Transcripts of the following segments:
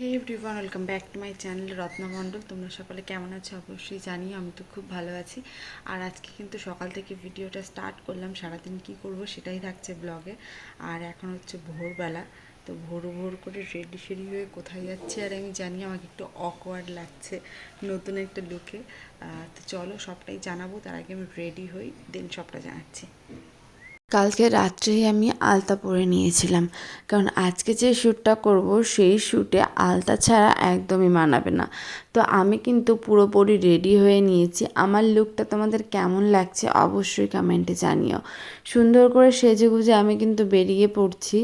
Hey everyone welcome back to my channel Ratnamandal তোমরা সকলে কেমন আছো? অবশ্যই জানি আমি তো খুব ভালো আছি। আর আজকে কিন্তু সকাল থেকে ভিডিওটা স্টার্ট করলাম, সারাদিন কি করব সেটাই থাকছে ব্লগে আর এখন হচ্ছে ভোরবেলা, তো ভোর ভোর করে রেডি সেডি হয়ে কোথায় যাচ্ছে? আর আমি জানি আমাকে একটু অকওয়ার্ড লাগছে নতুন একটা লুকে তো চলো সবটাই জানাব, তার আগে আমি রেডি হই দেন সবটা জানাচ্ছি। কালকে রাত্রেই আমি আলতা পরে নিয়েছিলাম। কারণ আজকে যে শ্যুটটা করব, সেই শ্যুটে আলতা ছাড়া একদমই মানাবে না। তো আমি কিন্তু পুরোপুরি রেডি হয়ে নিয়েছি। আমার লুকটা তোমাদের কেমন লাগছে অবশ্যই কমেন্টে জানিও। সুন্দর করে সেজে গুজে আমি কিন্তু বেরিয়ে পড়ছি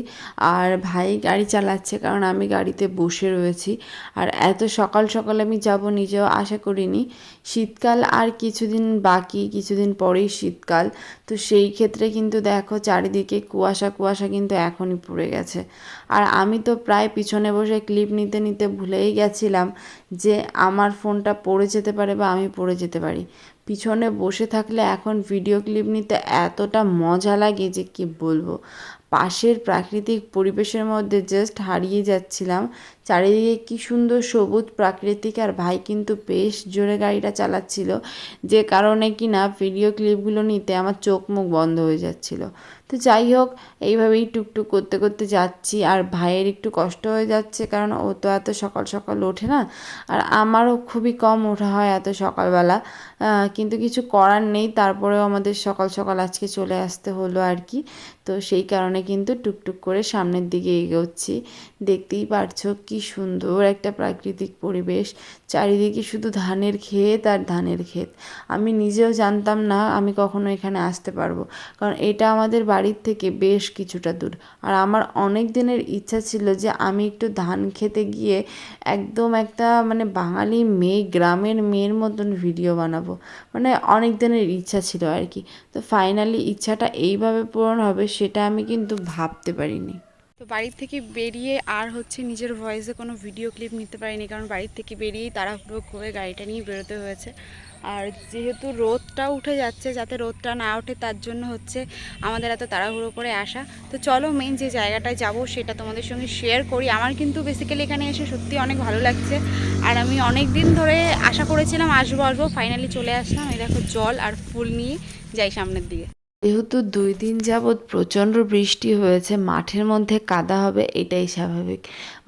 আর ভাই গাড়ি চালাচ্ছে কারণ আমি গাড়িতে বসে রয়েছি। আর এত সকাল সকাল আমি যাব নিজেও আশা করিনি। শীতকাল আর কিছুদিন বাকি, কিছুদিন পরেই শীতকাল। তো সেই ক্ষেত্রে কিন্তু দেখো চারিদিকে কুয়াশা কুয়াশা কিন্তু এখনই পড়ে গেছে। আর আমি তো প্রায় পিছনে বসে ক্লিপ নিতে নিতে ভুলেই গেছিলাম যে আমার ফোনটা পড়ে যেতে পারে বা আমি পড়ে যেতে পারি। পিছনে বসে থাকলে এখন ভিডিও ক্লিপ নিতে এতটা মজা লাগে যে কি বলব? পাশের প্রাকৃতিক পরিবেশের মধ্যে জাস্ট হারিয়ে যাচ্ছিলাম। চারিদিকে কি সুন্দর সবুজ প্রাকৃতিক আর ভাই কিন্তু বেশ জোরে গাড়িটা চালাচ্ছিল। যে কারণে কি না ভিডিও ক্লিপগুলো নিতে আমার চোখ মুখ বন্ধ হয়ে যাচ্ছিল। তো যাই হোক, এইভাবেই টুকটুক করতে করতে যাচ্ছি। আর ভাইয়ের একটু কষ্ট হয়ে যাচ্ছে, কারণ ও তো এত সকাল সকাল ওঠে না। আর আমারও খুবই কম ওঠা হয় এত সকালবেলা। কিন্তু কিছু করার নেই, তারপরেও আমাদের সকাল সকাল আজকে চলে আসতে হলো আর কি। তো সেই কারণে কিন্তু টুকটুক করে সামনের দিকে এগোচ্ছি। দেখতেই পারছ কি সুন্দর একটা প্রাকৃতিক পরিবেশ। চারিদিকে শুধু ধানের ক্ষেত আর ধানের ক্ষেত। আমি নিজেও জানতাম না আমি কখনো এখানে আসতে পারব। কারণ এটা আমাদের বাড়ির থেকে বেশ কিছুটা দূর। আর আমার অনেক দিনের ইচ্ছা ছিল যে আমি একটু ধান খেতে গিয়ে একদম একটা মানে বাঙালি মেয়ে, গ্রামের মেয়ের মতন ভিডিও বানাবো। মানে অনেক দিনের ইচ্ছা ছিল আর কি। তো ফাইনালি ইচ্ছাটা এইভাবে পূরণ হবে সেটা আমি কিন্তু ভাবতে পারিনি। তো বাড়ির থেকে বেরিয়ে আর হচ্ছে নিজের ভয়েসে কোনো ভিডিও ক্লিপ নিতে পারিনি, কারণ বাড়ির থেকে বেরিয়েই তাড়াহুড়ো করে গাড়িটা নিয়ে বেরোতে হয়েছে। আর যেহেতু রোদটা উঠে যাচ্ছে, যাতে রোদটা না ওঠে, তার জন্য হচ্ছে আমাদের এত তাড়াহুড়ো করে আসা। তো চলো মেন যে জায়গাটায় যাব, সেটা তোমাদের সঙ্গে শেয়ার করি। আমার কিন্তু বেসিক্যালি এখানে এসে সত্যি অনেক ভালো লাগছে। আর আমি অনেক দিন ধরে আশা করেছিলাম আসব আসব। ফাইনালি চলে আসলাম। এই দেখো জল আর ফুল নিয়ে যাই সামনের দিকে। যেহেতু দুই দিন যাবৎ প্রচণ্ড বৃষ্টি হয়েছে, মাঠের মধ্যে কাদা হবে, এটাই স্বাভাবিক।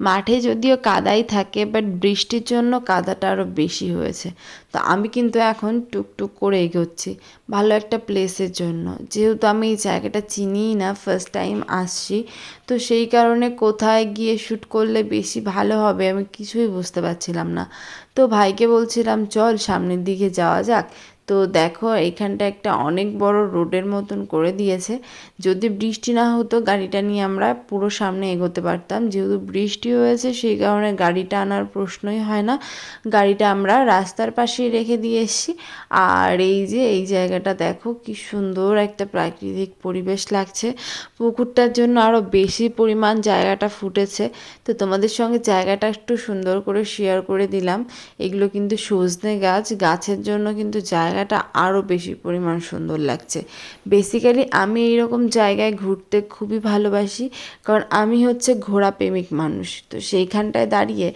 মাঠে যদিও কাদাই থাকে বাট বৃষ্টির জন্য কাদাটা আরও বেশি হয়েছে। তো আমি কিন্তু এখন টুকটুক করে এগোচ্ছি, ভালো একটা প্লেসের জন্য। যেহেতু আমি এই জায়গাটা চিনিই না ফার্স্ট টাইম আসছি, তো সেই কারণে কোথায় গিয়ে শ্যুট করলে বেশি ভালো হবে আমি কিছুই বুঝতে পারছিলাম না। তো ভাইকে বলছিলাম, চল সামনের দিকে যাওয়া যাক তো দেখো, এখানটা একটা অনেক বড় রোডের মতন করে দিয়েছে। যদি বৃষ্টি না হতো, গাড়িটা নিয়ে আমরা পুরো সামনে এগোতে পারতাম। যেহেতু বৃষ্টি হয়েছে, সেই কারণে গাড়িটা আনার প্রশ্নই হয় না। গাড়িটা আমরা রাস্তার পাশেই রেখে দিয়ে এসেছি। আর এই যে, এই জায়গাটা দেখো, কি সুন্দর একটা প্রাকৃতিক পরিবেশ লাগছে। পুকুরটার জন্য আরও বেশি পরিমাণ জায়গাটা ফুটেছে। তো তোমাদের সঙ্গে জায়গাটা একটু সুন্দর করে শেয়ার করে দিলাম। এগুলো কিন্তু সজনে গাছ, গাছের জন্য কিন্তু জায়গা জায়গাটা আরও বেশি পরিমাণ সুন্দর লাগছে। বেসিক্যালি আমি এইরকম জায়গায় ঘুরতে খুবই ভালোবাসি, কারণ আমি হচ্ছে ঘোড়া প্রেমিক মানুষ। তো সেইখানটায় দাঁড়িয়ে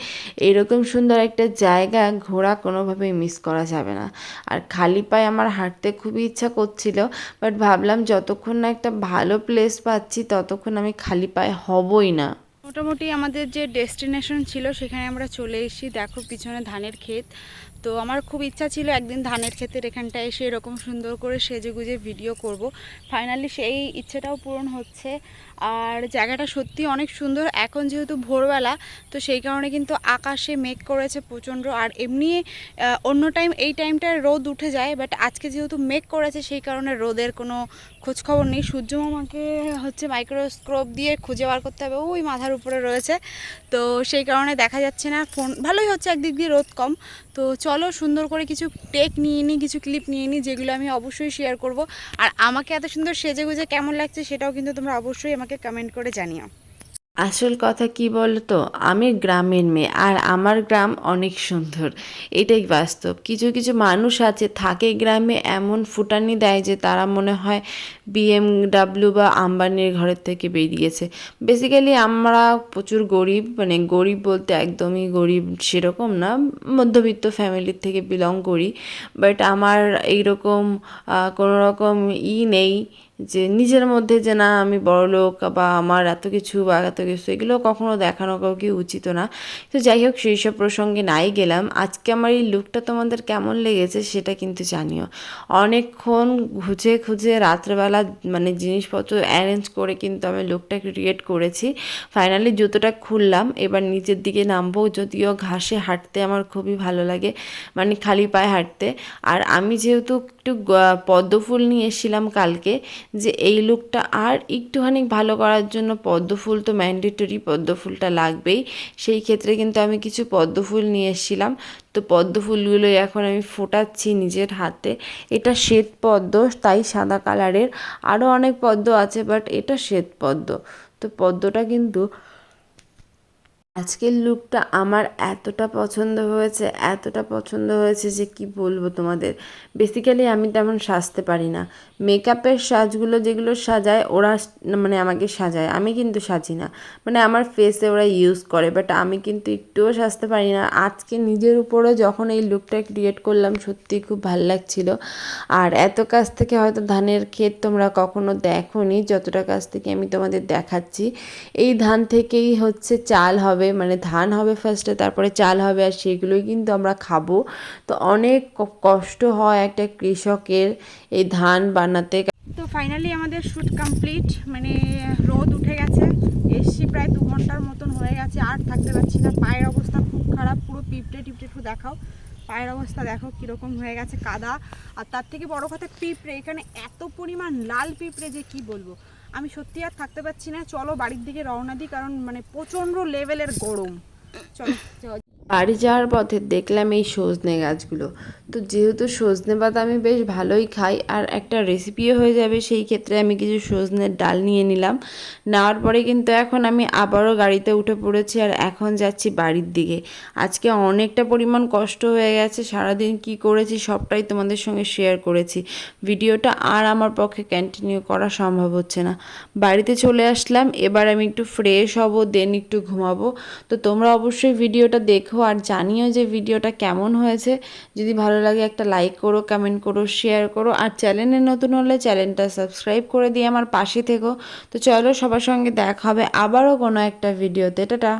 এইরকম সুন্দর একটা জায়গা ঘোরা কোনোভাবেই মিস করা যাবে না। আর খালি পায়ে আমার হাঁটতে খুবই ইচ্ছা করছিল বাট ভাবলাম যতক্ষণ না একটা ভালো প্লেস পাচ্ছি, ততক্ষণ আমি খালি পায়ে হবই না। মোটামুটি আমাদের যে ডেস্টিনেশন ছিল, সেখানে আমরা চলে এসেছি। দেখো, পিছনে ধানের ক্ষেত। তো আমার খুব ইচ্ছা ছিল একদিন ধানের ক্ষেতের এখানটায় এসে এরকম সুন্দর করে সেজে গুজে ভিডিও করব। ফাইনালি সেই ইচ্ছেটাও পূরণ হচ্ছে। আর জায়গাটা সত্যি অনেক সুন্দর। এখন যেহেতু ভোরবেলা, তো সেই কারণে কিন্তু আকাশে মেঘ করেছে প্রচণ্ড। আর এমনি অন্য টাইম এই টাইমটায় রোদ উঠে যায় বাট আজকে যেহেতু মেঘ করেছে, সেই কারণে রোদের কোনো খোঁজখবর নেই। সূর্য মামাকে হচ্ছে মাইক্রোস্কোপ দিয়ে খুঁজে বার করতে হবে। ওই মাথার উপরে রয়েছে। তো সেই কারণে দেখা যাচ্ছে না। ফোন, ভালোই হচ্ছে একদিক দিয়ে রোদ কম। তো চলো সুন্দর করে কিছু টেক নিয়ে নিই কিছু ক্লিপ নিয়ে নিই যেগুলো আমি অবশ্যই শেয়ার করব। আর আমাকে এত সুন্দর সেজে গুজে কেমন লাগছে সেটাও কিন্তু তোমরা অবশ্যই আমাকে কমেন্ট করে জানিও। আসল কথা কি বলতো? আমি গ্রামের মেয়ে আর আমার গ্রাম অনেক সুন্দর। এটাই বাস্তব। কিছু কিছু মানুষ আছে, থাকে গ্রামে এমন ফুটানি দেয় যে তারা মনে হয় বিএমডাব্লিউ বা আম্বানির ঘরের থেকে বেরিয়েছে। বেসিক্যালি আমরা প্রচুর গরিব মানে গরিব বলতে একদমই গরিব সেরকম না, মধ্যবিত্ত ফ্যামিলির থেকে বিলং করি। বাট আমার এইরকম কোনো রকম ই নেই যে নিজের মধ্যে যে না আমি বড়লোক বা আমার এত কিছু বা এত কিছু, এগুলো কখনো দেখানো কাউকে উচিত না। তো যাই হোক সেই সব প্রসঙ্গে নাই গেলাম। আজকে আমার এই লুকটা তোমাদের কেমন লেগেছে সেটা কিন্তু জানিও। অনেকক্ষণ খুঁজে খুঁজে রাত্রেবেলা মানে জিনিসপত্র অ্যারেঞ্জ করে কিন্তু আমি লুকটা ক্রিয়েট করেছি। ফাইনালি জুতোটা খুললাম, এবার নিচের দিকে নামবো, যদিও ঘাসে হাঁটতে আমার খুবই ভালো লাগে মানে খালি পায়ে হাঁটতে। আর আমি যেহেতু একটু পদ্ম ফুল নিয়ে এসেছিলাম কালকে, যে এই লুকটা আর একটুখানি ভালো করার জন্য পদ্ম ফুল তো ম্যান্ডেটরি পদ্ম ফুলটা লাগবেই, সেই ক্ষেত্রে কিন্তু আমি কিছু পদ্ম ফুল নিয়ে এসেছিলাম। তো পদ্ম ফুলগুলো এখন আমি ফোটাচ্ছি নিজের হাতে। এটা শ্বেত পদ্ম, তাই সাদা কালারের। আরও অনেক পদ্ম আছে বাট এটা শ্বেত পদ্ম। তো পদ্মটা কিন্তু আজকের লুকটা আমার এতটা পছন্দ হয়েছে, এতটা পছন্দ হয়েছে যে কি বলব তোমাদের। বেসিক্যালি আমি তেমন সাজতে পারি না। মেকআপের সাজগুলো যেগুলো সাজায় ওরা মানে আমাকে সাজায়। আমি কিন্তু সাজি না। মানে আমার ফেসে ওরা ইউজ করে বাট আমি কিন্তু একটুও সাজতে পারি না। আজকে নিজের উপরে যখন এই লুকটা ক্রিয়েট করলাম, সত্যি খুব ভালো লাগছিল। আর এত কাছ থেকে হয়তো ধানের ক্ষেত তোমরা কখনো দেখোনি, যতটা কাছ থেকে আমি তোমাদের দেখাচ্ছি। এই ধান থেকেই হচ্ছে চাল হবে। মানে ধান হবে ফার্স্টে তারপরে চাল হবে আর সেগুলোই কিন্তু আমরা খাব। তো অনেক কষ্ট হয় একটা কৃষকের এই ধান বানাতে। তো ফাইনালি আমাদের শ্যুট কমপ্লিট মানে রোদ উঠে গেছে। এসছি প্রায় দু ঘণ্টার মতন হয়ে গেছে, আর থাকতে পারছি না। পায়ের অবস্থা খুব খারাপ, পুরো পিঁপড়ে টিপড়ে একটু দেখাও। পায়ের অবস্থা দেখো কীরকম হয়ে গেছে, কাদা। আর তার থেকে বড় কথা, পিঁপড়ে, এখানে এত পরিমাণ লাল পিঁপড়ে যে কি বলব? আমি সত্যি আর থাকতে পারছি না চলো বাড়ির দিকে রওনা দিই, কারণ মানে প্রচণ্ড লেভেলের গরম চলো। বাড়ি যাওয়ার পথে দেখলাম এই সজনে গাছগুলো। তো যেহেতু সজনে পাতা আমি বেশ ভালোই খাই, আর একটা রেসিপিও হয়ে যাবে, সেই ক্ষেত্রে আমি কিছু সজনের ডাল নিয়ে নিলাম। নেওয়ার পরে কিন্তু এখন আমি আবারও গাড়িতে উঠে পড়েছি আর এখন যাচ্ছি বাড়ির দিকে। আজকে অনেকটা পরিমাণ কষ্ট হয়ে গেছে, সারাদিন কি করেছি সবটাই তোমাদের সঙ্গে শেয়ার করেছি। ভিডিওটা আর আমার পক্ষে কন্টিনিউ করা সম্ভব হচ্ছে না। বাড়িতে চলে আসলাম, এবার আমি একটু ফ্রেশ হব দেন একটু ঘুমাবো। তো তোমরা অবশ্যই ভিডিওটা দেখো আর জানিও যে ভিডিওটা কেমন হয়েছে। যদি ভালো লাগে একটা লাইক করো কমেন্ট করো শেয়ার করো। আর চ্যানেলে নতুন হলে চ্যানেলটা সাবস্ক্রাইব করে দিয়ে আমার পাশে থেকো। তো চলো সবার সঙ্গে দেখা হবে আবারও কোনো একটা ভিডিওতে টাটা।